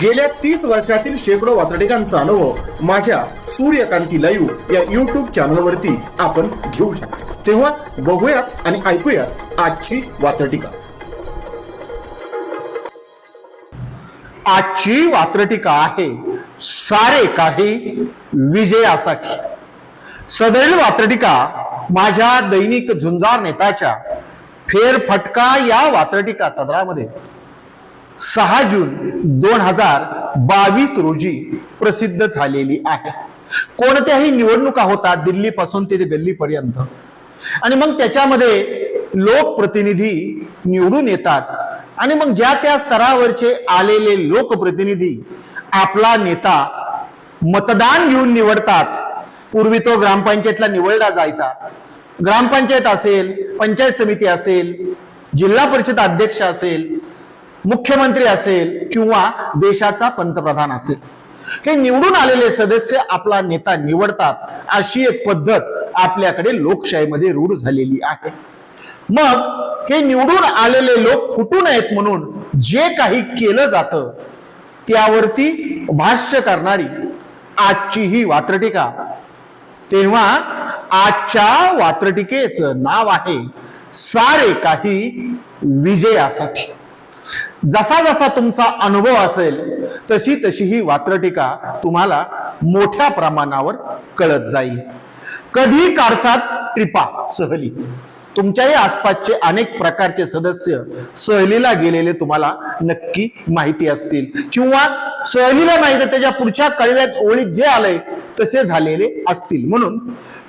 गेल्या तीस वर्षातील शेकडो वातडिकांचा अनुभव माझ्या सूर्यकांती लाईव्ह या युट्यूब चॅनलवरती आपण घेऊ शकतो. तेव्हा बघूयात आणि ऐकूयात आजची वातडिका आजची वात्रटिका आहे सारे काही विजयासाठी. सदैल वात्रटिका माझ्या दैनिक झुंजार नेताच्या फेरफटका या वात्रटिका सदरामध्ये. सहा जून दोन हजार बावीस रोजी प्रसिद्ध झालेली आहे. कोणत्याही निवडणुका होतात दिल्लीपासून ते गल्लीपर्यंत आणि मग त्याच्यामध्ये लोकप्रतिनिधी निवडून येतात. आणि मग ज्या त्या स्तरावरचे आलेले लोकप्रतिनिधी आपला नेता मतदान घेऊन निवडतात. पूर्वी तो ग्रामपंचायतला निवडला जायचा. ग्रामपंचायत असेल पंचायत समिती असेल जिल्हा परिषद अध्यक्ष असेल मुख्यमंत्री असेल किंवा देशाचा पंतप्रधान असेल. हे निवडून आलेले सदस्य आपला नेता निवडतात अशी एक पद्धत आपल्याकडे लोकशाहीमध्ये रूढ झालेली आहे. मग हे निवडून आलेले लोक फुटू नयेत म्हणून जे काही केलं जातं त्यावरती भाष्य करणारी आजची ही वात्रटिका. तेव्हा आजच्या वात्रटिकेच नाव आहे सारे काही विजयासाठी. जसा जसा तुमचा अनुभव असेल तशी तशी ही वात्रटिका तुम्हाला मोठ्या प्रमाणावर कळत जाईल. कधी काढतात ट्रिपा सहली. तुमच्याही आसपासचे अनेक प्रकारचे सदस्य सहलीला गेलेले तुम्हाला नक्की माहिती असतील. किंवा सहलीला नाही तर त्याच्या पुढच्या कळव्यात ओळीत जे आलंय तसे झालेले असतील. म्हणून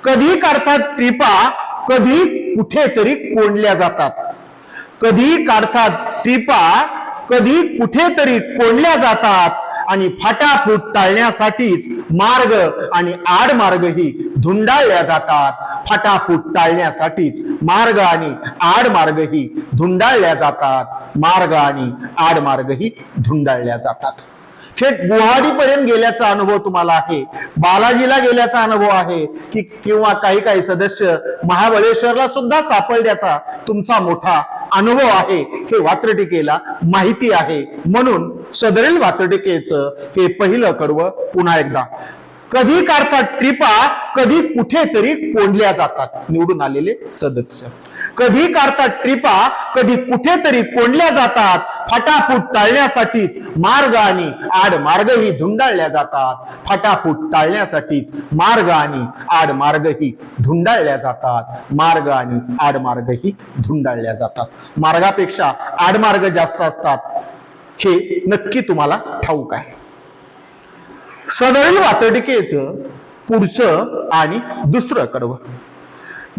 कधी काढतात ट्रिपा कधी कुठेतरी कोंडल्या जातात. कधी काढतात टिपा कधी कुठेतरी कोंडल्या जातात आणि फाटाफूट टाळण्यासाठीच मार्ग आणि आडमार्गही धुंडाळल्या जातात. फाटाफूट टाळण्यासाठीच मार्ग आणि आडमार्गही धुंडाळल्या जातात. मार्ग आणि आडमार्गही धुंडाळल्या जातात. थेट गुवाहाटीपर्यंत गेल्याचा अनुभव तुम्हाला आहे? बालाजीला गेल्याचा अनुभव आहे? की किंवा काही काही सदस्य महाबळेश्वरला सुद्धा सापडल्याचा तुमचा मोठा अनुभव आहे हे वात्रटिकेला माहिती आहे. म्हणून सदरील वात्रटिकेचं हे पहिलं कडवं पुन्हा एकदा. कधी काढतात ट्रिपा? कधी कुठेतरी कोंडल्या जातात. निवडून आलेले सदस्य. कधी काढतात ट्रिपा? कधी कुठेतरी कोंडल्या जातात. फटाफूट टाळण्यासाठीच मार्ग आणि आड मार्गही धुंडाळल्या जातात. फटाफूट टाळण्यासाठीच मार्ग आणि आड मार्गही धुंडाळल्या जातात. मार्ग आणि आडमार्गही धुंडाळल्या जातात. मार्गापेक्षा आडमार्ग जास्त असतात. हे नक्की तुम्हाला ठाऊक आहे. सदरील वातडिकेचं पुढचं आणि दुसरं कडवं.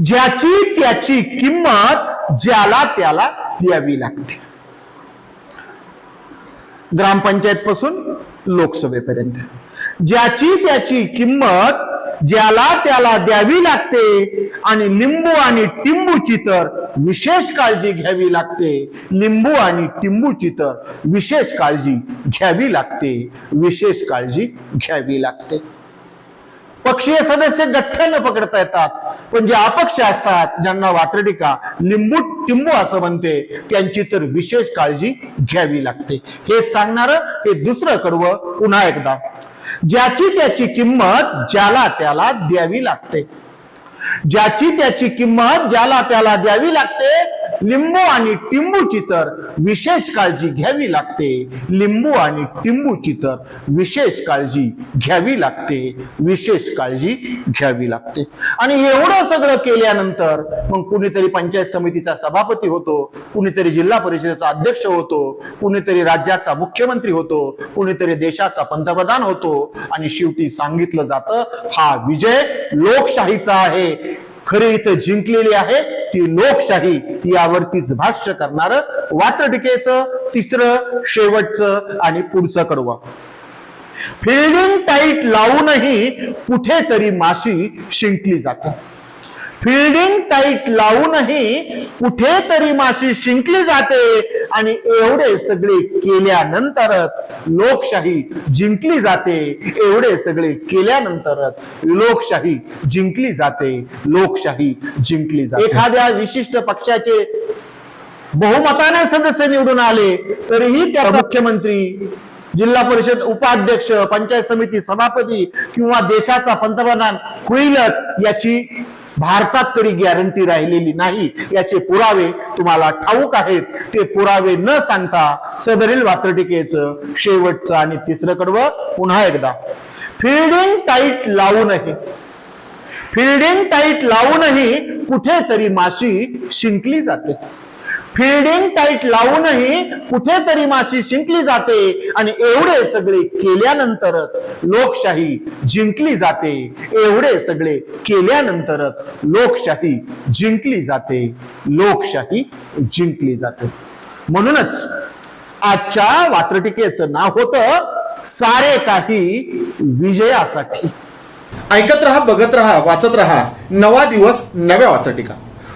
ज्याची त्याची किंमत ज्याला त्याला द्यावी लागते. ग्रामपंचायत पासून लोकसभेपर्यंत. ज्याची त्याची किंमत ज्याला त्याला द्यावी लागते आणि लिंबू आणि टिंबूची तर विशेष काळजी घ्यावी लागते. लिंबू आणि टिंबूची तर विशेष काळजी घ्यावी लागते. विशेष काळजी घ्यावी लागते. पक्षीय सदस्य गठ्ठ्यानं पकडता येतात. पण जे अपक्ष असतात ज्यांना वात्रडिका लिंबू टिंबू असं म्हणते त्यांची तर विशेष काळजी घ्यावी लागते. हे सांगणार हे दुसरं कडव पुन्हा एकदा. ज्याची त्याची किंमत ज्याला त्याला द्यावी लागते. ज्याची त्याची किंमत ज्याला त्याला द्यावी लागते लिंबू आणि टिंबूची तर विशेष काळजी घ्यावी लागते. लिंबू आणि टिंबूची तर विशेष काळजी घ्यावी लागते. विशेष काळजी घ्यावी लागते. आणि एवढं सगळं केल्यानंतर मग कुणीतरी पंचायत समितीचा सभापती होतो कुणीतरी जिल्हा परिषदेचा अध्यक्ष होतो कुणीतरी राज्याचा मुख्यमंत्री होतो कुणीतरी देशाचा पंतप्रधान होतो. आणि शेवटी सांगितलं जातं हा विजय लोकशाहीचा आहे. खरे इथं जिंकलेली आहे ती लोकशाही यावरतीच भाष्य करणार वात्रटिकेचं तिसरं शेवटचं आणि पुढचं कडवं. फिल्डिंग टाईट लावूनही कुठेतरी माशी शिंकली जाते फिल्डिंग टाईट लावूनही कुठेतरी माशी शिंकली जाते. आणि एवढे सगळे केल्यानंतरच लोकशाही जिंकली जाते. एवढे सगळे केल्यानंतरच लोकशाही जिंकली जाते. लोकशाही जिंकली जाते. एखाद्या विशिष्ट पक्षाचे बहुमताने सदस्य निवडून आले तरीही त्या मुख्यमंत्री जिल्हा परिषद उपाध्यक्ष पंचायत समिती सभापती किंवा देशाचा पंतप्रधान होईलच याची भारतात तरी गॅरंटी राहिलेली नाही. याचे पुरावे तुम्हाला ठाऊक आहेत. ते पुरावे न सांगता सदरील वात्रटिकेचं शेवटचं आणि तिसरं कडवं पुन्हा एकदा. फिल्डिंग टाईट लावूनही फिल्डिंग टाईट लावूनही कुठेतरी माशी शिंकली जाते. फिल्डिंग टाईट लावूनही कुठेतरी माशी शिंकली जाते आणि एवढे सगळे केल्यानंतरच लोकशाही जिंकली जाते. एवढे सगळे केल्यानंतरच लोकशाही जिंकली जाते. लोकशाही जिंकली जाते. म्हणूनच आजच्या वात्रटिकेचं नाव होतं सारे काही विजयासाठी. ऐकत रहा बघत रहा वाचत रहा. नवा दिवस नव्या वाचटिका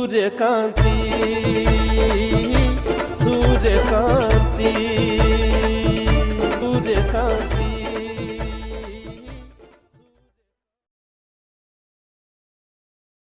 সূর্যকান্তি সূর্যকান্তি সূর্যকান্তি।